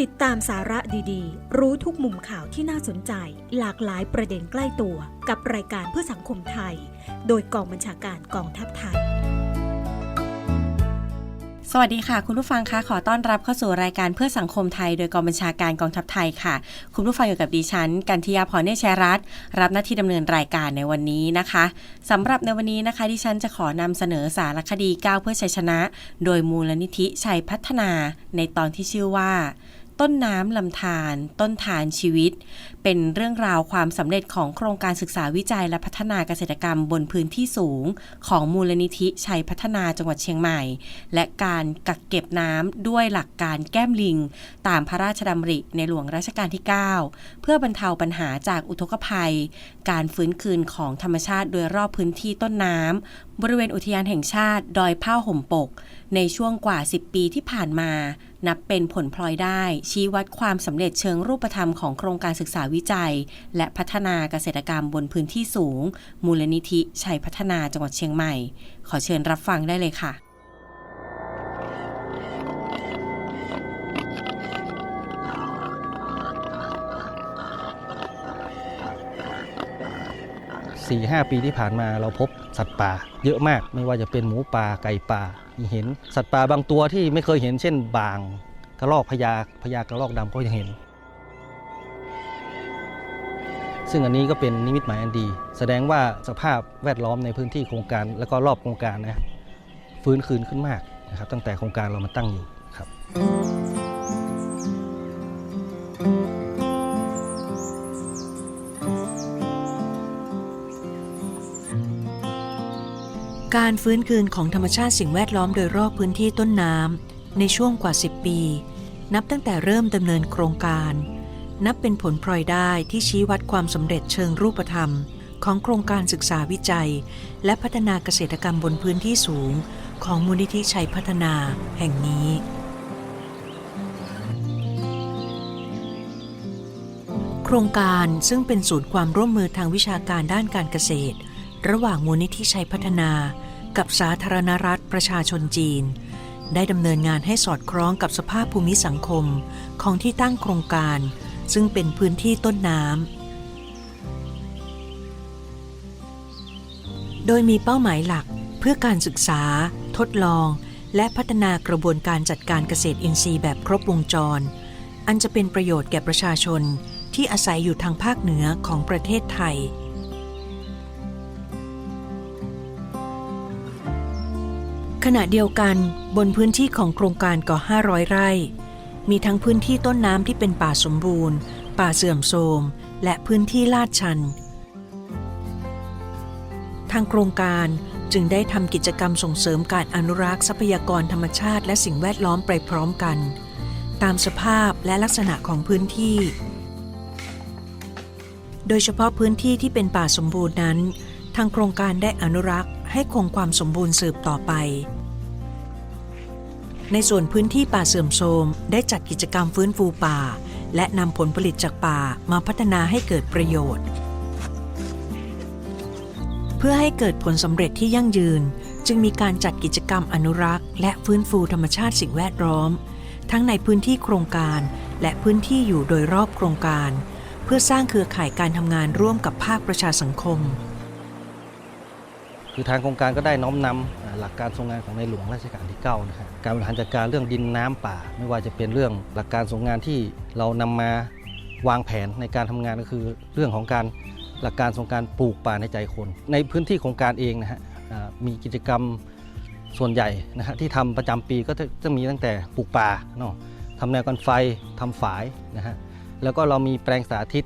ติดตามสาระดีๆ รู้ทุกมุมข่าวที่น่าสนใจ หลากหลายประเด็นใกล้ตัว กับรายการเพื่อสังคมไทย โดยกองบัญชาการกองทัพไทย สวัสดีค่ะ คุณผู้ฟังคะขอต้อนรับเข้าสู่รายการเพื่อสังคมไทย โดยกองบัญชาการกองทัพไทยค่ะ คุณผู้ฟังอยู่กับดิฉัน กันทิยาพรเนชรัตน์รับหน้าที่ดำเนินรายการในวันนี้นะคะสำหรับในวันนี้นะคะดิฉันจะขอนำเสนอสารคดีก้าวเพื่อชัยชนะ โดยมูลนิธิชัยพัฒนาในตอนที่ชื่อว่า ต้นน้ำลำธารต้นฐานชีวิตเป็นเรื่องราวความสำเร็จของโครงการศึกษาวิจัยและพัฒนาเกษตรกรรมบนพื้นที่สูง ของมูลนิธิชัยพัฒนาจังหวัดเชียงใหม่ และการกักเก็บน้ำด้วยหลักการแก้มลิง ตามพระราชดำริในหลวงรัชกาลที่ 9 เพื่อบรรเทาปัญหาจากอุทกภัย การฟื้นคืนของธรรมชาติโดยรอบพื้นที่ต้นน้ำบริเวณอุทยานแห่งชาติดอยผ้าห่มปก ในช่วงกว่า 10 ปีที่ผ่านมา นับเป็นผลพลอยได้ ชี้วัดความสำเร็จเชิงรูปธรรมของโครงการศึกษาวิจัย และพัฒนาเกษตรกรรมบนพื้นที่สูง มูลนิธิชัยพัฒนาจังหวัดเชียงใหม่ ขอเชิญรับฟังได้เลยค่ะสี่ห้าปีที่ผ่านมาเราพบสัตว์ป่า เยอะมากไม่ว่าจะเป็นหมูป่าไก่ป่าเห็น สัตว์ป่าบางตัวที่ไม่เคยเห็นเช่นบางกระรอกพญาพญากระรอกดำก็ยังเห็น ซึ่งอันนี้ก็เป็นนิมิตหมายอันดี แสดงว่าสภาพแวดล้อมในพื้นที่โครงการ แล้วก็รอบโครงการนะฟื้นคืนขึ้นมากนะครับตั้งแต่โครงการเรามาตั้งอยู่ครับ การฟื้นคืนของธรรมชาติสิ่งแวดล้อมโดยรอบพื้นที่ต้นน้ำในช่วงกว่า 10 ปี นับตั้งแต่เริ่มดำเนินโครงการ นับเป็นผลพลอยได้ที่ชี้วัดความสำเร็จเชิงรูปธรรม ของโครงการศึกษาวิจัย และพัฒนาเกษตรกรรมบนพื้นที่สูง ของมูลนิธิชัยพัฒนาแห่งนี้ โครงการซึ่งเป็นศูนย์ความร่วมมือทางวิชาการด้านการเกษตร ระหว่างมูลนิธิชัยพัฒนา กับสาธารณรัฐประชาชนจีนได้ดำเนินงานให้สอดคล้องกับสภาพภูมิสังคมของที่ตั้งโครงการ ซึ่งเป็นพื้นที่ต้นน้ำ โดยมีเป้าหมายหลักเพื่อการศึกษา ทดลอง และพัฒนากระบวนการจัดการเกษตรอินทรีย์แบบครบวงจร อันจะเป็นประโยชน์แก่ประชาชนที่อาศัยอยู่ทางภาคเหนือของประเทศไทยขณะเดียวกันบนพื้นที่ของโครงการกว่า500 ไร่ มีทั้งพื้นที่ต้นน้ำที่เป็นป่าสมบูรณ์ ป่าเสื่อมโทรม และพื้นที่ลาดชัน ทางโครงการจึงได้ทำกิจกรรมส่งเสริมการอนุรักษ์ทรัพยากรธรรมชาติและสิ่งแวดล้อมไปพร้อมกัน ตามสภาพและลักษณะของพื้นที่ โดยเฉพาะพื้นที่ที่เป็นป่าสมบูรณ์นั้น ทางโครงการได้อนุรักษ์ให้คงความสมบูรณ์สืบต่อไป ในส่วนพื้นที่ป่าเสื่อมโทรมได้จัดกิจกรรมฟื้นฟูป่า และนำผลผลิตจากป่ามาพัฒนาให้เกิดประโยชน์ เพื่อให้เกิดผลสำเร็จที่ยั่งยืน จึงมีการจัดกิจกรรมอนุรักษ์ และฟื้นฟูธรรมชาติสิ่งแวดล้อม ทั้งในพื้นที่โครงการ และพื้นที่อยู่โดยรอบโครงการ เพื่อสร้างเครือข่ายการทำงานร่วมกับภาคประชาสังคม คือทางโครงการก็ได้น้อมนำ หลักการทรงงานของในหลวงรัชกาลที่9นะครับการบริหารจัดการเรื่องดินน้ำป่า ไม่ว่าจะเป็นเรื่องหลักการทรงงานที่เรานำมาวางแผนในการทำงานก็คือเรื่องของการหลักการทรงการปลูกป่าในใจคน ในพื้นที่โครงการเองนะฮะมีกิจกรรมส่วนใหญ่นะฮะที่ทำประจำปีก็จะมีตั้งแต่ปลูกป่าเนาะทำแนวกันไฟทำฝายนะฮะแล้วก็เรามีแปลงสาธิต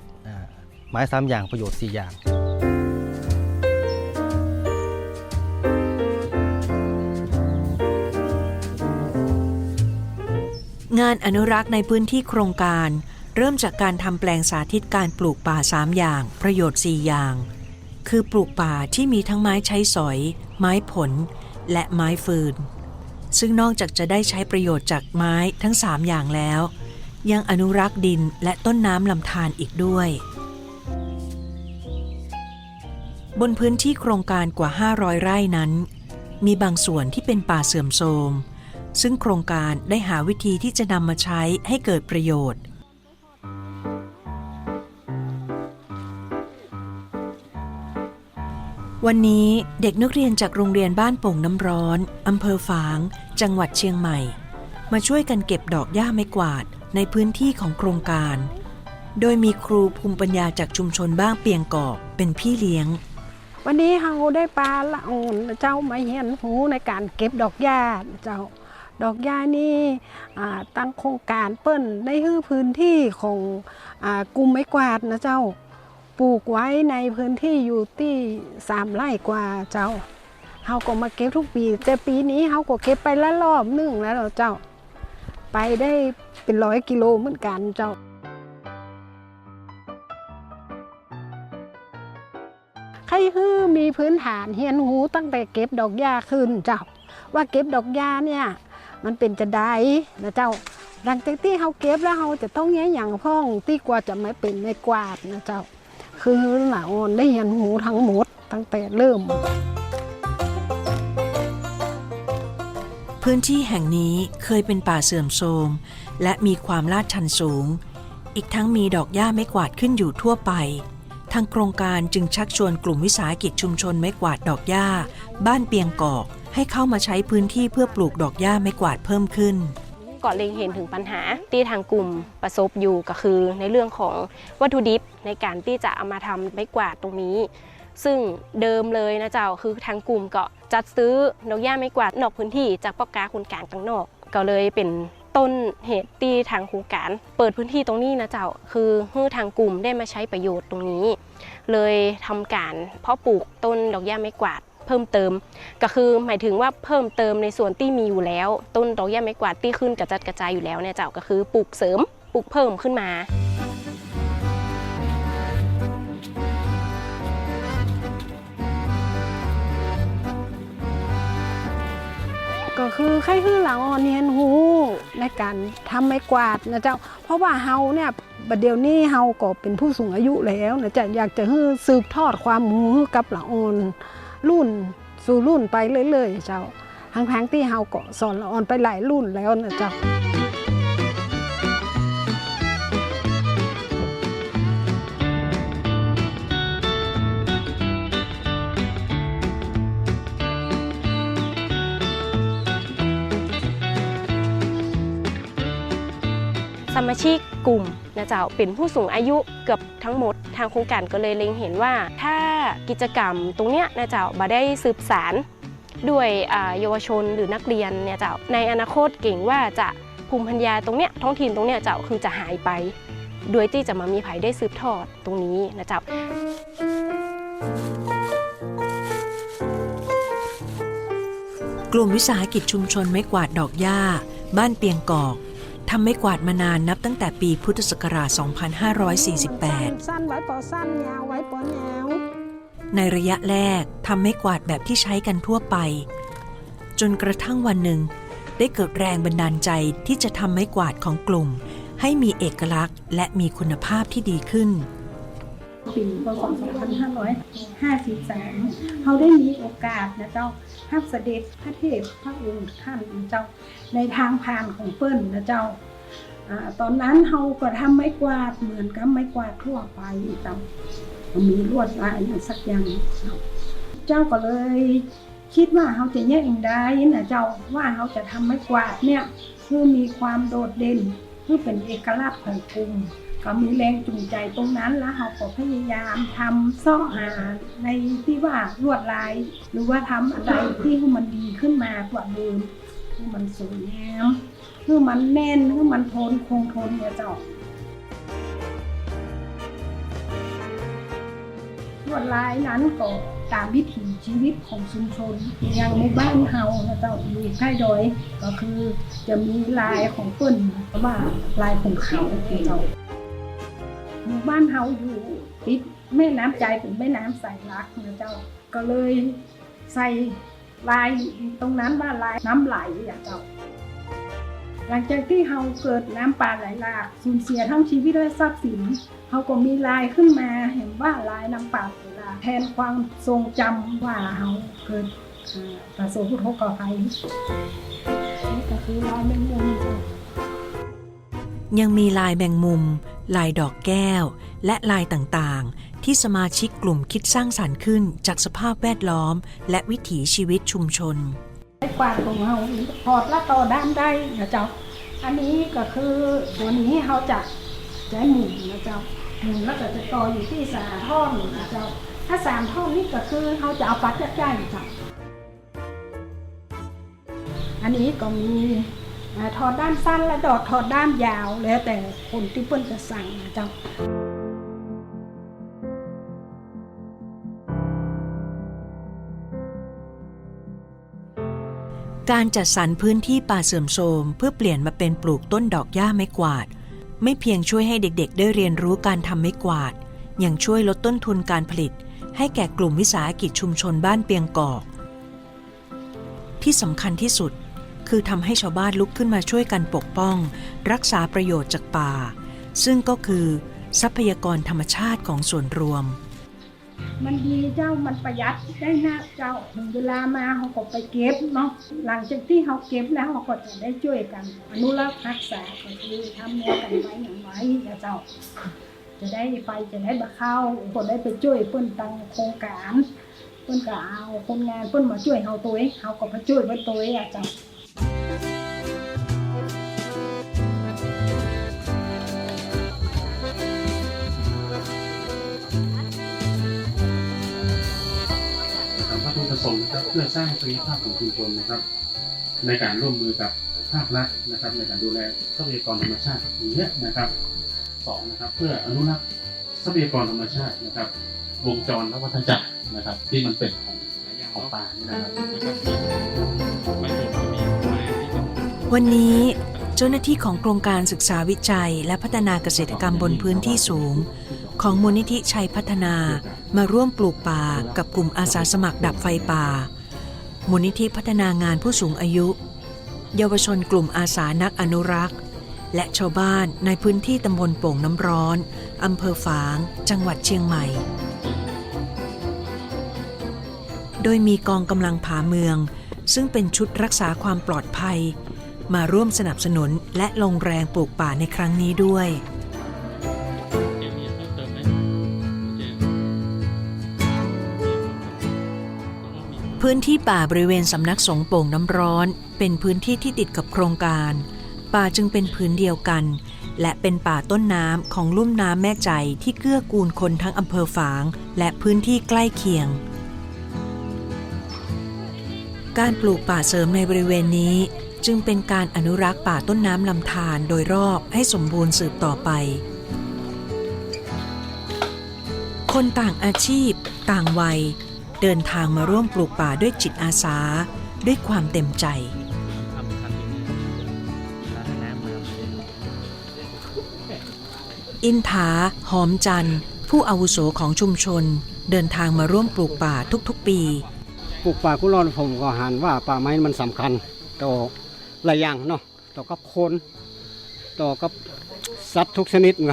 ไม้สามอย่างประโยชน์สี่อย่าง งานอนุรักษ์ในพื้นที่โครงการ เริ่มจากการทำแปลงสาธิตการปลูกป่า 3 อย่าง ประโยชน์ 4 อย่าง คือปลูกป่าที่มีทั้งไม้ใช้สอย ไม้ผล และไม้ฟืน ซึ่งนอกจากจะได้ใช้ประโยชน์จากไม้ทั้ง 3 อย่างแล้ว ยังอนุรักษ์ดินและต้นน้ำลำธารอีกด้วย บนพื้นที่โครงการกว่า 500 ไร่นั้น มีบางส่วนที่เป็นป่าเสื่อมโทรม ซึ่งโครงการได้หาวิธีที่จะนำมาใช้ให้เกิดประโยชน์ วันนี้เด็กนักเรียนจากโรงเรียนบ้านโป่งน้ำร้อนอำเภอฝาง จังหวัดเชียงใหม่ มาช่วยกันเก็บดอกหญ้าไม้กวาดในพื้นที่ของโครงการ โดยมีครูภูมิปัญญาจากชุมชนบ้างเปียงกอบเป็นพี่เลี้ยงวันนี้เราได้ปลาละอ่อนเจ้ามาเห็นหูในการเก็บดอกหญ้าเจ้า ดอกหญ้านี่ตั้งโครงการเปิ้นในฮื้อพื้นที่ของอกลุ่มไม้กวาดนะเจ้า ปลูกไว้ในพื้นที่อยู่ที่สามไร่กว่าเจ้าเราก็มาเก็บทุกปี แต่ปีนี้เราก็เก็บไปละรอบหนึ่งแล้วเจ้า ไปได้เป็นร้อยกิโลเหมือนกันเจ้าใครฮือมีพื้นฐานเฮียนหูตั้งแต่เก็บดอกหญ้าขึ้นเจ้า ว่าเก็บดอกหญ้าเนี่ย มันเป็นจะได้นะเจ้าหลังจากที่เขาเก็บแล้วเขาจะต้องแย่อย่างพ่องที่กว่าจะไม่เป็นไม่กวาดนะเจ้า คือหลาออนได้เฮียนหูทั้งหมดตั้งแต่เริ่ม พื้นที่แห่งนี้เคยเป็นป่าเสื่อมโทรม และมีความลาดชันสูง อีกทั้งมีดอกหญ้าไม้กวาดขึ้นอยู่ทั่วไป ทางโครงการจึงชักชวนกลุ่มวิสาหกิจชุมชนไม้กวาดดอกหญ้า บ้านเปียงกอก ให้เข้ามาใช้พื้นที่เพื่อปลูกดอกหญ้าไม้กวาดเพิ่มขึ้นก็เล็งเห็นถึงปัญหาที่ทางกลุ่มประสบอยู่ก็คือ ในเรื่องของวัตถุดิบในการที่จะเอามาทำไม้กวาดตรงนี้ ซึ่งเดิมเลยนะเจ้าคือทางกลุ่มก็จัดซื้อดอกหญ้าไม้กวาดนอกพื้นที่จากปอกกาคุณการข้างนอก ก็เลยเป็นต้นเหตุที่ทางโครงการ เปิดพื้นที่ตรงนี้นะเจ้าคือให้ทางกลุ่มได้มาใช้ประโยชน์ตรงนี้ เลยทำการเพาะปลูกต้นดอกหญ้าไม้กวาด เพิ่มเติม ก็คือหมายถึงว่าเพิ่มเติมในส่วนที่มีอยู่แล้ว ต้นดอกหญ้าไม้กวาดที่ขึ้นกระจัดกระจายอยู่แล้วเนี่ยเจ้าก็คือปลูกเสริมปลูกเพิ่มขึ้นมาก็คือใครฮื้อหลังออนเฮียนหูในการทำไม้กวาดนะเจ้า เพราะว่าเฮาเนี่ยบัดเดี๋ยวนี้เฮาก็เป็นผู้สูงอายุแล้วนะจ๊ะอยากจะฮื้อสืบทอดความหูกับหลังออน รุ่นสู่รุ่นไปเรื่อยๆเจ้าทั้งๆที่เฮาก็สอนหลังออนไปหลายรุ่นแล้วนะเจ้าสมาชิกกลุ่มนะเจ้าเป็นผู้สูงอายุเกือบทั้งหมดทางโครงการก็เลยเล็งเห็นว่า ถ้า กิจกรรมตรงเนี้ยนะเจ้าบ่ได้สืบสารด้วยอ่าเยาวชนหรือนักเรียนเนี่ยเจ้าในอนาคตเก่งว่าจะภูมิปัญญาตรงเนี้ยท้องถิ่นตรงเนี้ยเจ้าคือจะหายไป โดยที่จะมามีไผได้สืบทอดตรงนี้นะเจ้ากลุ่มวิสาหกิจชุมชนไม้กวาดดอกหญ้า บ้านเปียงกอกทำไม้กวาดมานานนับตั้งแต่ปีพุทธศักราช 2548 สั้นไว้ปอสั้นยาวไว้ปอยาว ในระยะแรกทำไม้กวาดแบบที่ใช้กันทั่วไป จนกระทั่งวันหนึ่ง ได้เกิดแรงบันดาลใจที่จะทำไม้กวาดของกลุ่ม ให้มีเอกลักษณ์ และมีคุณภาพที่ดีขึ้นปีพศ2553เขาได้มีโอกาสนะเจ้ารับเสด็จพระเทพพระองค์ท่านนะเจ้าในทางผ่านของเปิ้นนะเจ้าอาตอนนั้นเขาก็ทำไม้กวาดเหมือนกับไม้กวาดทั่วไปเจ้า มีลวดลายอย่างสักอย่าง เจ้าก็เลยคิดว่าเขาจะแยกอย่งใดนะเจ้าว่าเขาจะทำไม้กวาดเนี่ยคือมีความโดดเด่นคือเป็นเอกลักษณ์ของกลุ่มก็มีแรงจูงใจตรงนั้นแล้วเราก็พยายามทำเซ่อหาในที่ว่าลวดลาย หรือว่าทำอะไรที่มันดีขึ้นมากว่าเดิมให้มันสวยงามให้มันแน่นให้มันทนคงทนเนี่ยเจ้า ลวดลายนั้นก็ตามวิถีชีวิตของชุมชนอย่างหมู่บ้านเฮานะเจ้าอยู่ใกล้ดอยก็คือจะมีลายของเปิ้นว่าลายของเขาเจ้าหมู่บ้านเฮาอยู่ติดแม่น้ำใจเป็นแม่น้ำสายลักนะเจ้าก็เลยใส่ลายตรงนั้นว่าลายน้ำไหลอะเจ้า หลังจากที่เฮาเกิดน้ำป่าไหลหลากสูญเสียทั้งชีวิตและทรัพย์สินเฮาก็มีลายขึ้นมาเห็นว่าลายน้ำป่าไหลหลากแทนความทรงจำว่าเฮาเกิดอ่าประสบอุทกภัยก็คือลายแมงมุมจ้ะยังมีลายแมงมุม ลายดอกแก้ว และลายต่างๆ ที่สมาชิกกลุ่มคิดสร้างสรรค์ขึ้นจากสภาพแวดล้อม และวิถีชีวิตชุมชน ไม้กวาดของเราถอดและต่อด้านได้นะเจ้า อันนี้ก็คือตัวนี้เขาจะใช้หมุนนะเจ้าหมุนแล้วก็จะต่ออยู่ที่สามท่อนนะเจ้า ถ้าสามท่อนนี่ก็คือเขาจะเอาปัดยัดใหญ่เจ้าอันนี้ก็มีถอดด้านสั้นและดอดถอดด้านยาว แล้วแต่คนที่เปิ้นจะสั่งนะเจ้า การจัดสรรพื้นที่ป่าเสื่อมโทรมเพื่อเปลี่ยนมาเป็นปลูกต้นดอกหญ้าไม้กวาด ไม่เพียงช่วยให้เด็กๆ ได้เรียนรู้การทำไม้กวาด ยังช่วยลดต้นทุนการผลิต ให้แก่กลุ่มวิสาหกิจชุมชนบ้านเปียงกอก ที่สำคัญที่สุด คือทำให้ชาวบ้านลุกขึ้นมาช่วยกันปกป้อง รักษาประโยชน์จากป่า ซึ่งก็คือ ทรัพยากรธรรมชาติของส่วนรวม มันดีเจ้ามันประหยัดได้นะเจ้าถึงเวลามาเขาก็ไปเก็บเนาะหลังจากที่เขาเก็บแล้วเขาก็จะได้ช่วยกัน อนุรักษ์รักษาก็คือทำแนวกันไว้อย่างไว้นะเจ้า จะได้ไปจะได้บะเข้าก็ได้ไปช่วยเปิ้นตังโครงการเปิ้นก็เอาคนงานเปิ้นมาช่วยเฮาตัวเองเฮาก็มาช่วยเปิ้นตัวเองอะเจ้า วัตถุประสงค์นะครับเพื่อสร้างศักยภาพของชุมชนนะครับ ในการร่วมมือกับภาครัฐนะครับ ในการดูแลทรัพยากรธรรมชาติอย่างเงี้ยนะครับสองนะครับ เพื่ออนุรักษ์ทรัพยากรธรรมชาตินะครับ วงจรและวัฏจักรนะครับ ที่มันเป็นของของป่านี่นะครับวันนี้เจ้าหน้าที่ของโครงการศึกษาวิจัย และพัฒนาเกษตรกรรมบนพื้นที่สูง ของมูลนิธิชัยพัฒนามาร่วมปลูกป่ากับกลุ่มอาสาสมัครดับไฟป่า มูลนิธิพัฒนางานผู้สูงอายุ เยาวชนกลุ่มอาสานักอนุรักษ์ และชาวบ้านในพื้นที่ตำบลโป่งน้ำร้อนอำเภอฝาง จังหวัดเชียงใหม่ โดยมีกองกำลังผาเมือง ซึ่งเป็นชุดรักษาความปลอดภัย มาร่วมสนับสนุนและลงแรงปลูกป่าในครั้งนี้ด้วย พื้นที่ป่าบริเวณสำนักสงโป่งน้ำร้อน เป็นพื้นที่ที่ติดกับโครงการ ป่าจึงเป็นพื้นเดียวกัน และเป็นป่าต้นน้ำของลุ่มน้ำแม่ใจที่เกื้อกูลคนทั้งอำเภอฝาง และพื้นที่ใกล้เคียง การปลูกป่าเสริมในบริเวณนี้ จึงเป็นการอนุรักษ์ป่าต้นน้ำลำธารโดยรอบให้สมบูรณ์สืบต่อไป คนต่างอาชีพ ต่างวัย เดินทางมาร่วมปลูกป่าด้วยจิตอาสา ด้วยความเต็มใจ อินถาหอมจันทร์ ผู้อาวุโสของชุมชน เดินทางมาร่วมปลูกป่าทุกๆ ปี ปลูกป่ากุหลาบผมก็หันว่าป่าไม้มันสำคัญต่อหลายอย่างเนาะต่อกับคนต่อกับสัตว์ทุกชนิดไง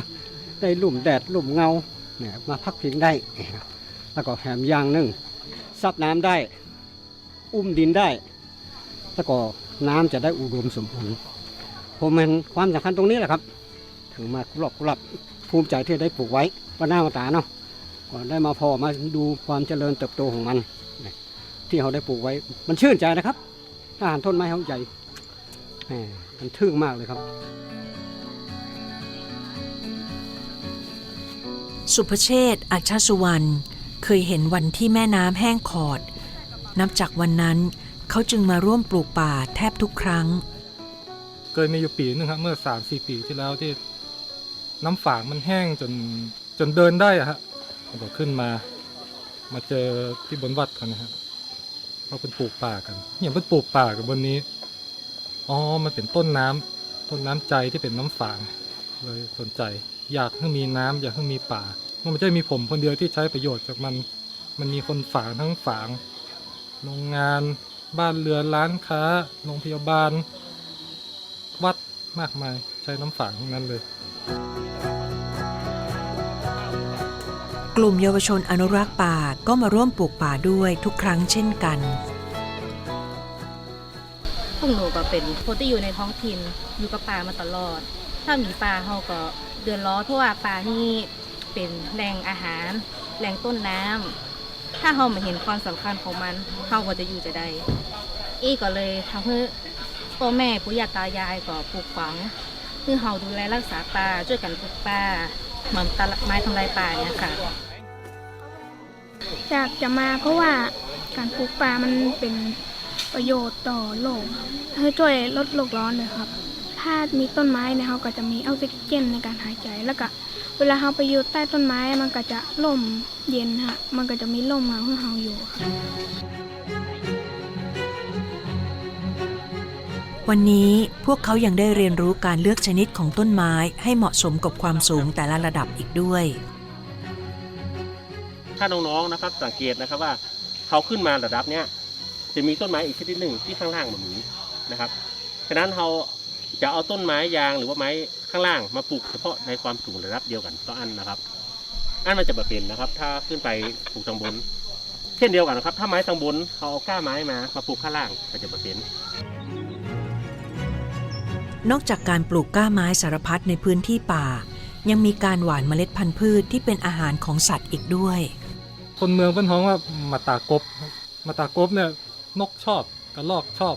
ได้ลุ่มแดดลุ่มเงาเนี่ยมาพักพิงได้ แล้วก็แถมอย่างหนึ่ง ซับน้ำได้ อุ้มดินได้แล้วก็น้ำจะได้อุดมสมบูรณ์ผมเห็นความสำคัญตรงนี้แหละครับ ถึงมากุหลาบกุหลาบภูมิใจที่ได้ปลูกไว้ว่าหน้ามาตาเนาะก่อนได้มาพอมาดูความเจริญเติบโตของมัน ที่เขาได้ปลูกไว้ มันชื่นใจนะครับอาหารต้นไม้เขาใหญ่มันทึ่งมากเลยครับ สุภเชษฐ์อัชสุวรรณ เคยเห็นวันที่แม่น้ำแห้งขอด นับจากวันนั้นเขาจึงมาร่วมปลูกป่าแทบทุกครั้ง เคยมีอยู่ปีนึงครับเมื่อสามสี่ปีที่แล้วที่น้ำฝางมันแห้งจนจนเดินได้อะฮะผมก็ขึ้นมา มาเจอที่บนวัดกันนะครับเขาเป็นปลูกป่ากันเนี่ยเป็นปลูกป่ากันบนนี้อ๋อมันเป็นต้นน้ำต้นน้ำใจที่เป็นน้ำฝางเลยสนใจ อยากให้มีน้ำอยากให้มีป่า มันไม่ใช่มีผมคนเดียวที่ใช้ประโยชน์จากมัน มันมีคนฝางทั้งฝาง โรงงาน บ้านเรือน ร้านค้า โรงพยาบาล วัด มากมาย ใช้น้ำฝางทั้งนั้นเลย กลุ่มเยาวชนอนุรักษ์ป่าก็มาร่วมปลูกป่าด้วยทุกครั้งเช่นกัน พวกหนูก็เป็นคนที่อยู่ในท้องถิ่นอยู่กับป่ามาตลอด ถ้ามีป่าเขาก็เดือดร้อนเพราะว่าป่านี่ เป็นแหล่งอาหารแหล่งต้นน้ำถ้าเขามาเห็นความสำคัญของมันเขาก็จะอยู่จะได้ อีก็เลยทำให้พ่อแม่ปู่ย่าตายายก็ปลูกฝังคือเขาดูแลรักษาป่าช่วยกันปลูกป่าเหมือนตัดไม้ทำลายป่าเนี่ยค่ะอยากจะมาเพราะว่าการปลูกป่ามันเป็นประโยชน์ต่อโลกให้ช่วยลดโลกร้อนเลยครับ ถ้ามีต้นไม้เนี่ยเขาก็จะมีออกซิเจนในการหายใจแล้วก็ เวลาเขาไปอยู่ใต้ต้นไม้มันก็จะร่มเย็นฮะ มันก็จะมีร่มเงาให้เขาอยู่ครับวันนี้พวกเขายังได้เรียนรู้การเลือกชนิดของต้นไม้ให้เหมาะสมกับความสูงแต่ละระดับอีกด้วย ถ้าน้องๆนะครับสังเกตนะครับว่าเขาขึ้นมาระดับเนี้ยจะมีต้นไม้อีกชนิดหนึ่งที่ข้างล่างมันมีนะครับ ฉะนั้นเราจะเอาต้นไม้ยางหรือว่าไม้ ข้างล่างมาปลูกเฉพาะในความสูงระดับเดียวกันต่ออันนะครับ อันมันจะแบบเป็นนะครับ ถ้าขึ้นไปปลูกทางบน เช่นเดียวกันนะครับ ถ้าไม้ทางบนเขาเอาก้าไม้มามาปลูกข้างล่างก็จะแบบเป็นนอกจากการปลูกกล้าไม้สารพัดในพื้นที่ป่า ยังมีการหว่านเมล็ดพันธุ์พืชที่เป็นอาหารของสัตว์อีกด้วย คนเมืองเป็นท้องว่ามาตากบครับมาตากบเนี่ยนกชอบกระรอกชอบ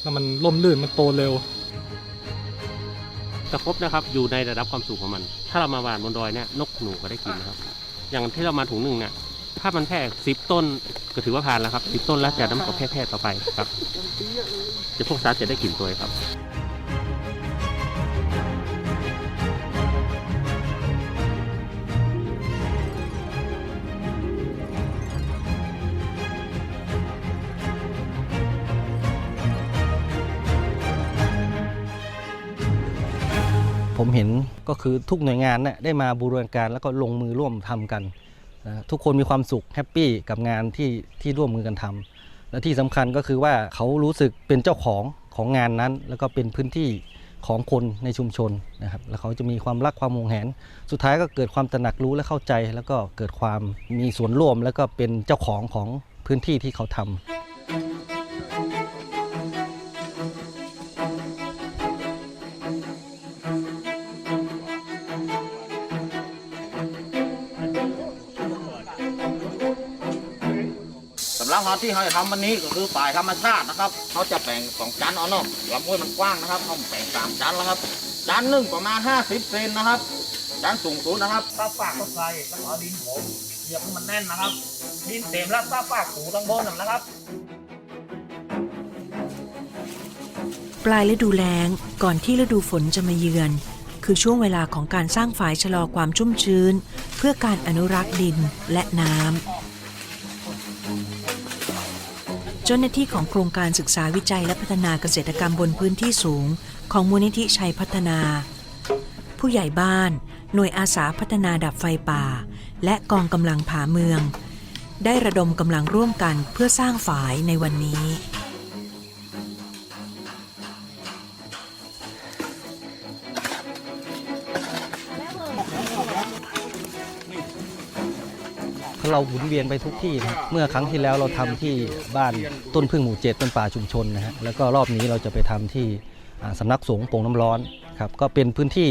แล้วมันล่มลื่นมันโตเร็ว ตะครบนะครับอยู่ในระดับความสูงของมัน ถ้าเรามาหวานบนดอยเนี่ยนกหนูก็ได้กินนะครับ อย่างที่เรามาถุงหนึ่งเนี่ยถ้ามันแค่สิบต้นก็ถือว่าผ่านแล้วครับสิบต้นแล้วจากนั้นมันก็แพร่ๆต่อไปครับจะพวกสัตว์จะได้กลิ่นตัวครับ ผมเห็นก็คือทุกหน่วยงานเนี่ยได้มาบูรณาการแล้วก็ลงมือร่วมทำกันนะทุกคนมีความสุขแฮปปี้กับงานที่ที่ร่วมมือกันทำและที่สำคัญก็คือว่าเขารู้สึกเป็นเจ้าของของงานนั้น แล้วก็เป็นพื้นที่ของคนในชุมชนนะครับ แล้วเขาจะมีความรักความหวงแหน สุดท้ายก็เกิดความตระหนักรู้และเข้าใจ แล้วก็เกิดความมีส่วนร่วม แล้วก็เป็นเจ้าของของพื้นที่ที่เขาทำ ที่เราจะทำวันนี้ก็คือฝ่ายธรรมชาตินะครับเขาจะแบ่งสองชั้นเอาเนาะลำห้วยมันกว้างนะครับเขาแบ่งสามชั้นแล้วครับชั้นหนึ่งประมาณ50เซนนะครับชั้นสูงสุดนะครับซาฝากก็ใส่แล้วเอาดินผมเหยียบให้มันแน่นนะครับ ดินเต็มแล้วซาฝากถูตั้งบนนะครับ ปลายฤดูแล้งก่อนที่ฤดูฝนจะมาเยือน คือช่วงเวลาของการสร้างฝายชะลอความชุ่มชื้น เพื่อการอนุรักษ์ดินและน้ำ จ้าหน้าที่ของโครงการศึกษาวิจัยและพัฒนาเกษตรกรรมบนพื้นที่สูง ของมูลนิธิชัยพัฒนา ผู้ใหญ่บ้าน หน่วยอาสาพัฒนาดับไฟป่า และกองกำลังผาเมือง ได้ระดมกำลังร่วมกันเพื่อสร้างฝายในวันนี้ เราหมุนเวียนไปทุกที่นะเมื่อครั้งที่แล้วเราทำที่บ้านต้นพึ่งหมู่เจ็ดต้นป่าชุมชนนะฮะแล้วก็รอบนี้เราจะไปทำที่อ่าสำนักสงฆ์โป่งน้ำร้อนครับก็เป็นพื้นที่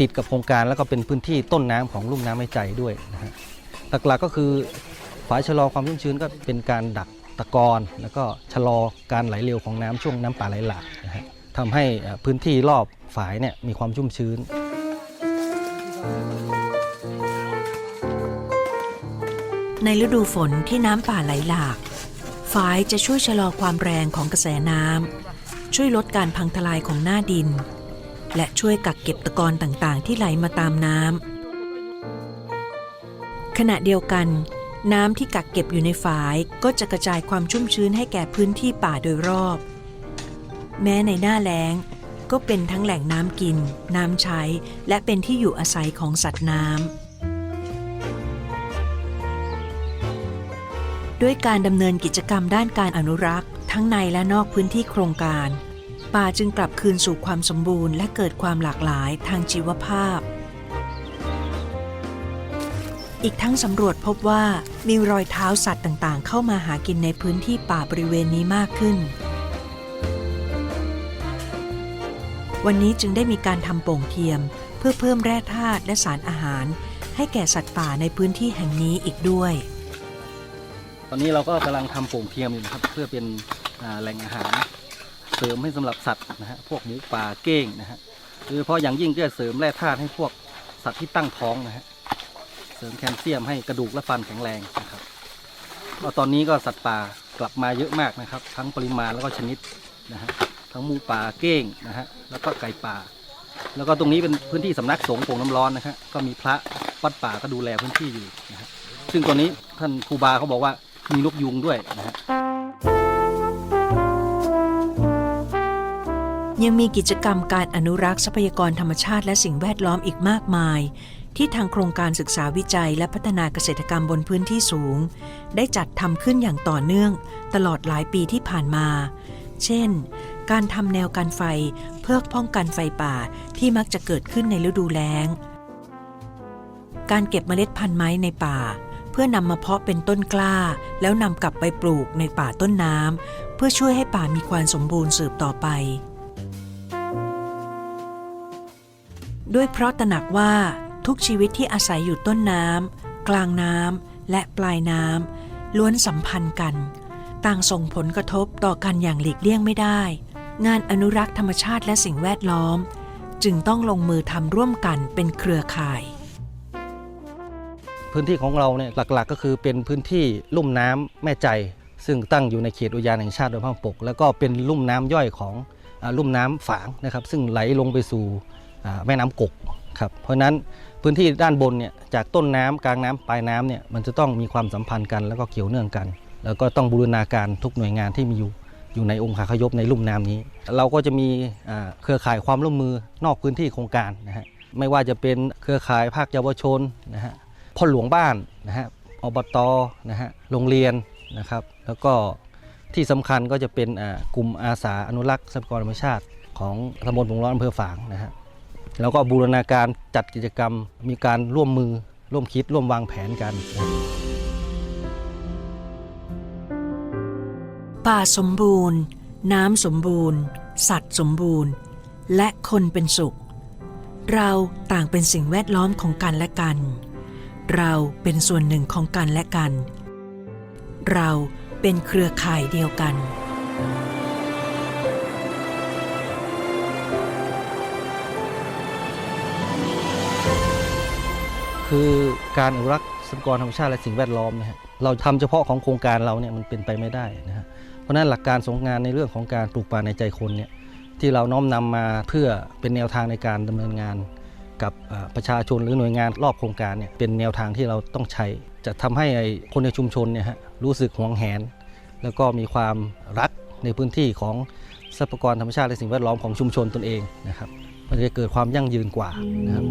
ติดกับโครงการแล้วก็เป็นพื้นที่ต้นน้ำของลุ่มน้ำไม่ใจด้วยนะฮะหลักๆก็คือฝายชะลอความชุ่มชื้นก็เป็นการดักตะกอนแล้วก็ชะลอการไหลเร็วของน้ำช่วงน้ำป่าไหลหลากนะฮะทำให้พื้นที่รอบฝายเนี่ยมีความชุ่มชื้น ในฤดูฝนที่น้ำป่าไหลหลากฝายจะช่วยชะลอความแรงของกระแสน้ำช่วยลดการพังทลายของหน้าดิน และช่วยกักเก็บตะกอนต่างๆ ที่ไหลมาตามน้ำขณะเดียวกัน น้ำที่กักเก็บอยู่ในฝายก็จะกระจายความชุ่มชื้นให้แก่พื้นที่ป่าโดยรอบ แม้ในหน้าแล้งก็เป็นทั้งแหล่งน้ำกิน น้ำใช้ และเป็นที่อยู่อาศัยของสัตว์น้ำ ด้วยการดำเนินกิจกรรมด้านการอนุรักษ์ ทั้งในและนอกพื้นที่โครงการ ป่าจึงกลับคืนสู่ความสมบูรณ์และเกิดความหลากหลายทางชีวภาพ อีกทั้งสำรวจพบว่ามีรอยเท้าสัตว์ต่างๆ เข้ามาหากินในพื้นที่ป่าบริเวณนี้มากขึ้นวันนี้จึงได้มีการทำโป่งเทียม เพื่อเพิ่มแร่ธาตุและสารอาหาร ให้แก่สัตว์ป่าในพื้นที่แห่งนี้อีกด้วย ตอนนี้เราก็กำลังทำโป่งเทียมอยู่นะครับ เพื่อเป็นแหล่งอาหาร เสริมให้สำหรับสัตว์นะฮะพวกหมูป่าเก้งนะฮะโดยเฉพาะอย่างยิ่งก็จะเสริมแร่ธาตุให้พวกสัตว์ที่ตั้งท้องนะฮะเสริมแคลเซียมให้กระดูกและฟันแข็งแรงนะครับก็ตอนนี้ก็สัตว์ป่ากลับมาเยอะมากนะครับ ทั้งปริมาณแล้วก็ชนิดนะฮะทั้งหมูป่าเก้งนะฮะแล้วก็ไก่ป่า แล้วก็ตรงนี้เป็นพื้นที่สำนักสงฆ์โป่งน้ำร้อนนะฮะก็มีพระวัดป่าก็ดูแลพื้นที่อยู่นะฮะซึ่งตอนนี้ท่านครูบาเขาบอกว่า มีนกยุงด้วยนะฮะยังมีกิจกรรมการอนุรักษ์ทรัพยากรธรรมชาติและสิ่งแวดล้อมอีกมากมาย ที่ทางโครงการศึกษาวิจัยและพัฒนาเกษตรกรรมบนพื้นที่สูง ได้จัดทำขึ้นอย่างต่อเนื่อง ตลอดหลายปีที่ผ่านมา เช่น การทำแนวกันไฟเพื่อป้องกันไฟป่าที่มักจะเกิดขึ้นในฤดูแล้ง การเก็บเมล็ดพันธุ์ไม้ในป่า เพื่อนำมาเพาะเป็นต้นกล้า แล้วนำกลับไปปลูกในป่าต้นน้ำเพื่อช่วยให้ป่ามีความสมบูรณ์สืบต่อไป ด้วยเพราะตระหนักว่าทุกชีวิตที่อาศัยอยู่ต้นน้ำกลางน้ำและปลายน้ำล้วนสัมพันธ์กัน ต่างส่งผลกระทบต่อกันอย่างหลีกเลี่ยงไม่ได้ งานอนุรักษ์ธรรมชาติและสิ่งแวดล้อม จึงต้องลงมือทำร่วมกันเป็นเครือข่าย พื้นที่ของเราเนี่ยหลักๆ ก็คือเป็นพื้นที่ลุ่มน้ำแม่ใจ ซึ่งตั้งอยู่ในเขตอุทยานแห่งชาติดอยพะปก แล้วก็เป็นลุ่มน้ำย่อยของอลุ่มน้ำฝางนะครับ ซึ่งไหลลงไปสู่แม่น้ำกกครับเพราะฉะนั้นพื้นที่ด้านบนเนี่ยจากต้นน้ำกลางน้ำปลายน้ำเนี่ยมันจะต้องมีความสัมพันธ์กันแล้วก็เกี่ยวเนื่องกัน แล้วก็ต้องบูรณาการทุกหน่วยงานที่มีอยู่อยู่ในองค์คาขยบในลุ่มน้ำนี้ เราก็จะมีเครือข่ายความร่วมมือนอกพื้นที่โครงการนะฮะไม่ว่าจะเป็นเครือข่ายภาคเยาวชนนะฮะ พ่อหลวงบ้านนะฮะอบตนะฮะโรงเรียนนะครับแล้วก็ที่สำคัญก็จะเป็นกลุ่มอาสาอนุรักษ์ทรัพยากรธรรมชาติ ของตำบลปงร้อนอำเภอฝางนะฮะแล้วก็บูรณาการจัดกิจกรรมมีการร่วมมือร่วมคิดร่วมวางแผนกัน ป่าสมบูรณ์ น้ำสมบูรณ์ สัตว์สมบูรณ์ และคนเป็นสุข เราต่างเป็นสิ่งแวดล้อมของกันและกัน เราเป็นส่วนหนึ่งของกันและกัน เราเป็นเครือข่ายเดียวกัน คือการอนุรักษ์ทรัพยากรธรรมชาติและสิ่งแวดล้อมนะฮะเราทำเฉพาะของโครงการเราเนี่ยมันเป็นไปไม่ได้นะฮะเพราะนั้นหลักการสงงานในเรื่องของการปลูกป่าในใจคนเนี่ยที่เราน้อมนำมาเพื่อเป็นแนวทางในการดำเนินงาน กับอ่าประชาชนหรือหน่วยงานรอบโครงการเนี่ยเป็นแนวทางที่เราต้องใช้ จะทำให้ไอ้คนในชุมชนเนี่ยฮะรู้สึกหวงแหน แล้วก็มีความรักในพื้นที่ของทรัพยากรธรรมชาติและสิ่งแวดล้อมของชุมชนตนเองนะครับมันจะเกิดความยั่งยืนกว่านะครับ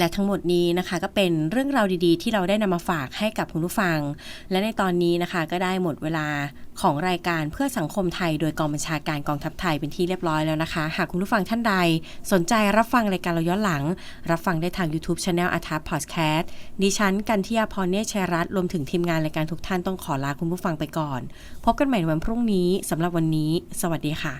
และทั้งหมดนี้นะคะก็เป็นเรื่องราวดีๆ ที่เราได้นำมาฝากให้กับคุณผู้ฟัง และในตอนนี้นะคะก็ได้หมดเวลาของรายการเพื่อสังคมไทย โดยกองบัญชาการกองทัพไทยเป็นที่เรียบร้อยแล้วนะคะ หากคุณผู้ฟังท่านใด สนใจรับฟังรายการเราย้อนหลัง รับฟังได้ทาง YouTube Channel อาทัพอดแคสต์ดิฉันกันทิยาพรเนชชัยรัตน์รวมถึงทีมงานรายการทุกท่านต้องขอลาคุณผู้ฟังไปก่อน พบกันใหม่วันพรุ่งนี้สำหรับวันนี้ สวัสดีค่ะ